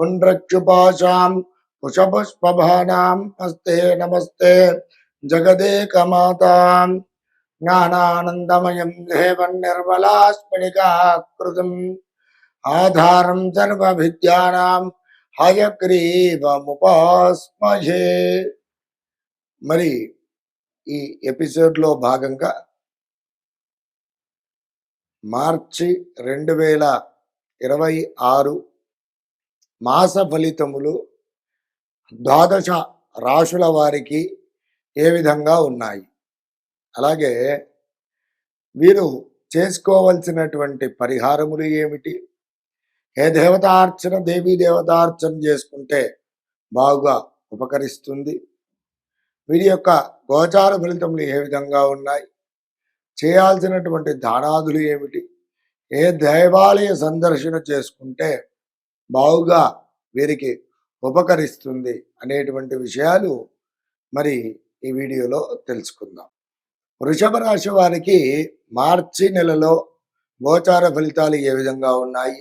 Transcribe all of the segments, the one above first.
పుండ్రక్షుపాశాం కుశపుష్పభానాం హస్తే నమస్తే జగదేకమాతాం జ్ఞానానందమయం దేవం నిర్మలాస్మణికాకృతం ఆధారం సర్వవిద్యానాం హయగ్రీవముపాస్మహే. మరి ఈ ఎపిసోడ్లో భాగంగా మార్చి రెండు వేల ఇరవై ఆరు మాస ఫలితములు ద్వాదశ రాశుల వారికి ఏ విధంగా ఉన్నాయి? అలాగే వీరు చేసుకోవలసినటువంటి పరిహారములు ఏమిటి? ఏ దేవతార్చన దేవీ దేవతార్చన చేసుకుంటే బాగా ఉపకరిస్తుంది? వీరి యొక్క గోచార ఫలితములు ఏ విధంగా ఉన్నాయి? చేయాల్సినటువంటి దానాదులు ఏమిటి? ఏ దేవాలయ సందర్శన చేసుకుంటే బావుగా వీరికి ఉపకరిస్తుంది అనేటువంటి విషయాలు మరి ఈ వీడియోలో తెలుసుకుందాం. వృషభ రాశి వారికి మార్చి నెలలో గోచార ఫలితాలు ఏ విధంగా ఉన్నాయి?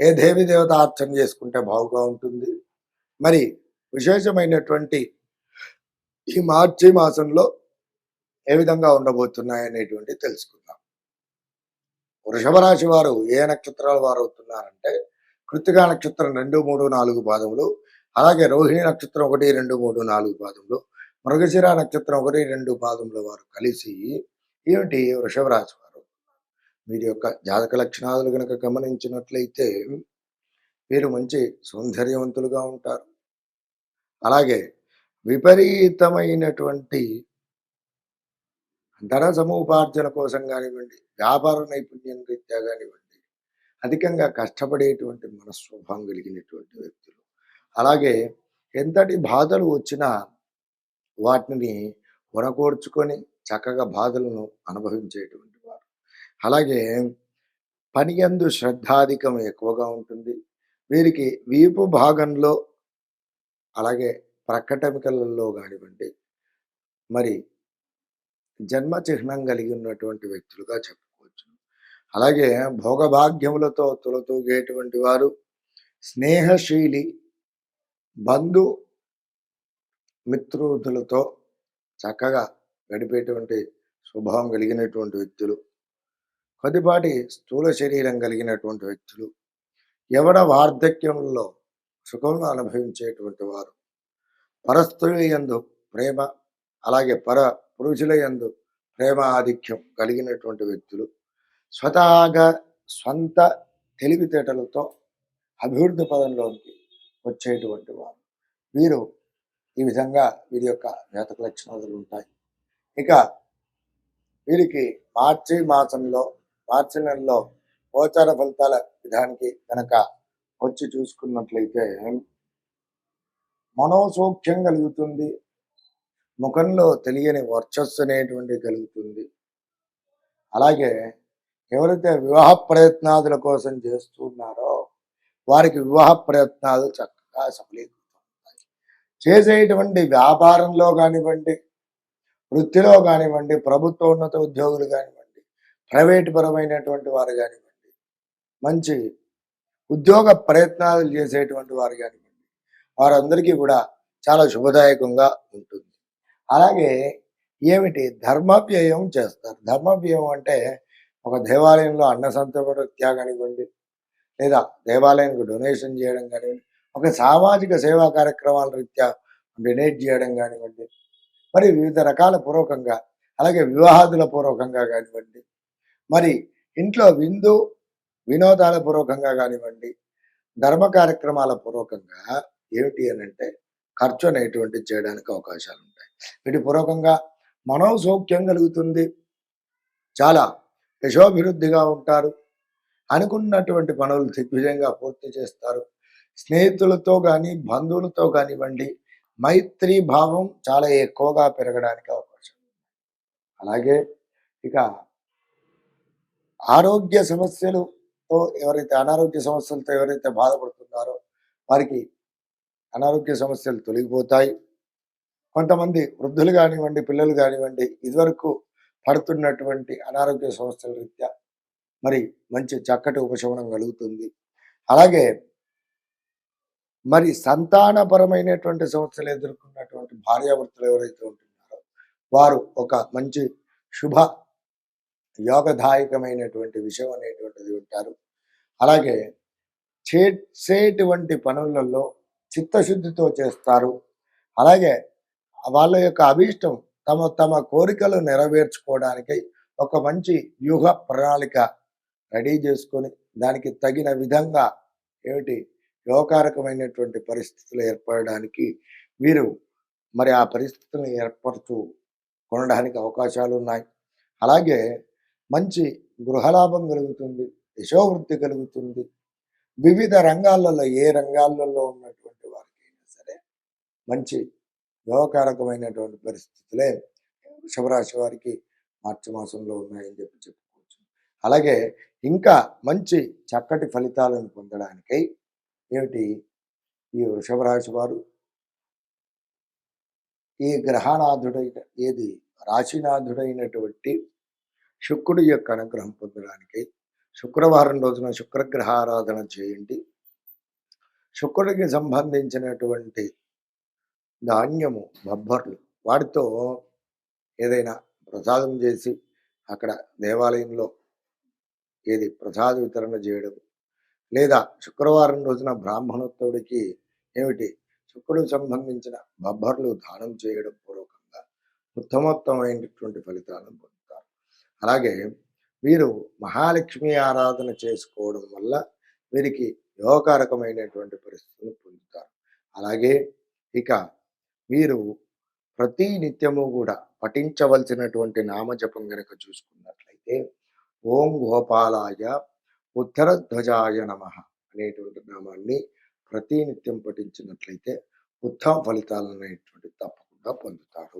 ఏ దేవి దేవత అర్చన చేసుకుంటే బాగుగా ఉంటుంది? మరి విశేషమైనటువంటి ఈ మార్చి మాసంలో ఏ విధంగా ఉండబోతున్నాయి అనేటువంటి తెలుసుకుందాం. వృషభ రాశి వారు ఏ నక్షత్రాల వారు అవుతున్నారంటే కృతికా నక్షత్రం రెండు మూడు నాలుగు పాదములు. అలాగే రోహిణి నక్షత్రం ఒకటి రెండు మూడు నాలుగు పాదములు. మృగశిర నక్షత్రం ఒకటి రెండు పాదముల వారు కలిసి ఏమిటి వృషభరాశి వారు? వీరి యొక్క జాతక లక్షణాలు కనుక గమనించినట్లయితే వీరు మంచి సౌందర్యవంతులుగా ఉంటారు. అలాగే విపరీతమైనటువంటి ధన సముపార్జన కోసం కానివ్వండి వ్యాపార నైపుణ్యం రీత్యా కానివ్వండి అధికంగా కష్టపడేటువంటి మనస్వభావం కలిగినటువంటి వ్యక్తులు. అలాగే ఎంతటి బాధలు వచ్చినా వాటిని ఉనకూర్చుకొని చక్కగా బాధలను అనుభవించేటువంటి వారు. అలాగే పని యందు శ్రద్ధాధికం ఎక్కువగా ఉంటుంది. వీరికి వీపు భాగంలో అలాగే ప్రకటమికలలో కానివ్వండి మరి జన్మ చిహ్నం కలిగి ఉన్నటువంటి వ్యక్తులుగా చెప్తారు అలాగే భోగభాగ్యములతో తులతూగేటువంటి వారు స్నేహశీలి బంధు మిత్రులతో చక్కగా గడిపేటువంటి స్వభావం కలిగినటువంటి వ్యక్తులు కొద్దిపాటి స్థూల శరీరం కలిగినటువంటి వ్యక్తులు యవన వార్ధక్యంలో సుఖంగా అనుభవించేటువంటి వారు పరస్థుల యందు ప్రేమ అలాగే పర పురుషుల యందు ప్రేమ ఆధిక్యం కలిగినటువంటి వ్యక్తులు. స్వతహాగా స్వంత తెలివితేటలతో అభివృద్ధి పదంలోకి వచ్చేటువంటి వారు. వీరు ఈ విధంగా వీరి యొక్క జాతక లక్షణాలు ఉంటాయి. ఇక వీరికి మార్చి మాసంలో మార్చి నెలలో గోచార ఫలితాల విధానికి కనుక వచ్చి చూసుకున్నట్లయితే మనోసౌఖ్యం కలుగుతుంది. ముఖంలో తెలియని వర్చస్సు అనేటువంటి కలుగుతుంది. అలాగే ఎవరైతే వివాహ ప్రయత్నాదుల కోసం చేస్తున్నారో వారికి వివాహ ప్రయత్నాలు చక్కగా సఫలీకృతమవుతాయి. చేసేటువంటి వ్యాపారంలో కానివ్వండి వృత్తిలో కానివ్వండి ప్రభుత్వ ఉన్నత ఉద్యోగులు కానివ్వండి ప్రైవేట్ పరమైనటువంటి వారు కానివ్వండి మంచి ఉద్యోగ ప్రయత్నాలు చేసేటువంటి వారు కానివ్వండి వారందరికీ కూడా చాలా శుభదాయకంగా ఉంటుంది. అలాగే ఏమిటి? ధర్మవ్యయం చేస్తారు. ధర్మవ్యయం అంటే ఒక దేవాలయంలో అన్న సంతృప్త్యా కానివ్వండి లేదా దేవాలయానికి డొనేషన్ చేయడం కానివ్వండి ఒక సామాజిక సేవా కార్యక్రమాల రీత్యా డొనేట్ చేయడం కానివ్వండి మరి వివిధ రకాల పూర్వకంగా అలాగే వివాహాదుల పూర్వకంగా కానివ్వండి మరి ఇంట్లో విందు వినోదాల పూర్వకంగా కానివ్వండి ధర్మ కార్యక్రమాల పూర్వకంగా ఏమిటి అని అంటే ఖర్చు అనేటువంటి చేయడానికి అవకాశాలు ఉంటాయి. వీటి పూర్వకంగా మనోసౌఖ్యం కలుగుతుంది. చాలా యశోభివృద్ధిగా ఉంటారు. అనుకున్నటువంటి పనులు దిగ్విజయంగా పూర్తి చేస్తారు. స్నేహితులతో కానీ బంధువులతో కానివ్వండి మైత్రి భావం చాలా ఎక్కువగా పెరగడానికి అవకాశం అలాగే ఇక ఆరోగ్య సమస్యలతో ఎవరైతే అనారోగ్య సమస్యలతో ఎవరైతే బాధపడుతున్నారో వారికి అనారోగ్య సమస్యలు తొలగిపోతాయి. కొంతమంది వృద్ధులు కానివ్వండి పిల్లలు కానివ్వండి ఇదివరకు పడుతున్నటువంటి అనారోగ్య సమస్యల రీత్యా మరి మంచి చక్కటి ఉపశమనం కలుగుతుంది. అలాగే మరి సంతానపరమైనటువంటి సమస్యలు ఎదుర్కొన్నటువంటి భార్యాభర్తలు ఎవరైతే ఉంటున్నారో వారు ఒక మంచి శుభ యోగదాయకమైనటువంటి విషయం అనేటువంటిది ఉంటారు అలాగే చేసేటువంటి పనులలో చిత్తశుద్ధితో చేస్తారు. అలాగే వాళ్ళ యొక్క అభీష్టం తమ తమ కోరికలు నెరవేర్చుకోవడానికి ఒక మంచి వ్యూహ ప్రణాళిక రెడీ చేసుకొని దానికి తగిన విధంగా ఏమిటి యోగకారకమైనటువంటి పరిస్థితులు ఏర్పడడానికి వీరు మరి ఆ పరిస్థితులను ఏర్పరచు కొనడానికి అవకాశాలు ఉన్నాయి. అలాగే మంచి గృహలాభం కలుగుతుంది యశోవృద్ధి కలుగుతుంది. వివిధ రంగాలలో ఏ రంగాలలో ఉన్నటువంటి వారికైనా సరే మంచి యోగకారకమైనటువంటి పరిస్థితులే వృషభరాశి వారికి మార్చి మాసంలో ఉన్నాయని చెప్పి చెప్పుకోవచ్చు. అలాగే ఇంకా మంచి చక్కటి ఫలితాలను పొందడానికై ఏమిటి? ఈ వృషభ రాశి వారు ఈ గ్రహనాథుడైన ఏది? రాశినాథుడైనటువంటి శుక్రుడి యొక్క అనుగ్రహం పొందడానికి శుక్రవారం రోజున శుక్రగ్రహారాధన చేయండి. శుక్రుడికి సంబంధించినటువంటి ధాన్యము బొబ్బర్లు వాటితో ఏదైనా ప్రసాదం చేసి అక్కడ దేవాలయంలో ఏది ప్రసాద వితరణ చేయడం లేదా శుక్రవారం రోజున బ్రాహ్మణోత్తవుడికి ఏమిటి శుక్రుడు సంబంధించిన బొబ్బర్లు దానం చేయడం పూర్వకంగా ఉత్తమోత్తమైనటువంటి ఫలితాలను పొందుతారు. అలాగే వీరు మహాలక్ష్మి ఆరాధన చేసుకోవడం వల్ల వీరికి యోగకారకమైనటువంటి పరిస్థితులు పొందుతారు. అలాగే ఇక వీరు ప్రతి నిత్యము కూడా పఠించవలసినటువంటి నామజపం గనక చూసుకున్నట్లయితే ఓం గోపాలాయ ఉత్తరధ్వజాయ నమ అనేటువంటి నామాన్ని ప్రతి నిత్యం పఠించినట్లయితే ఉత్తమ ఫలితాలు అనేటువంటి తప్పకుండా పొందుతారు.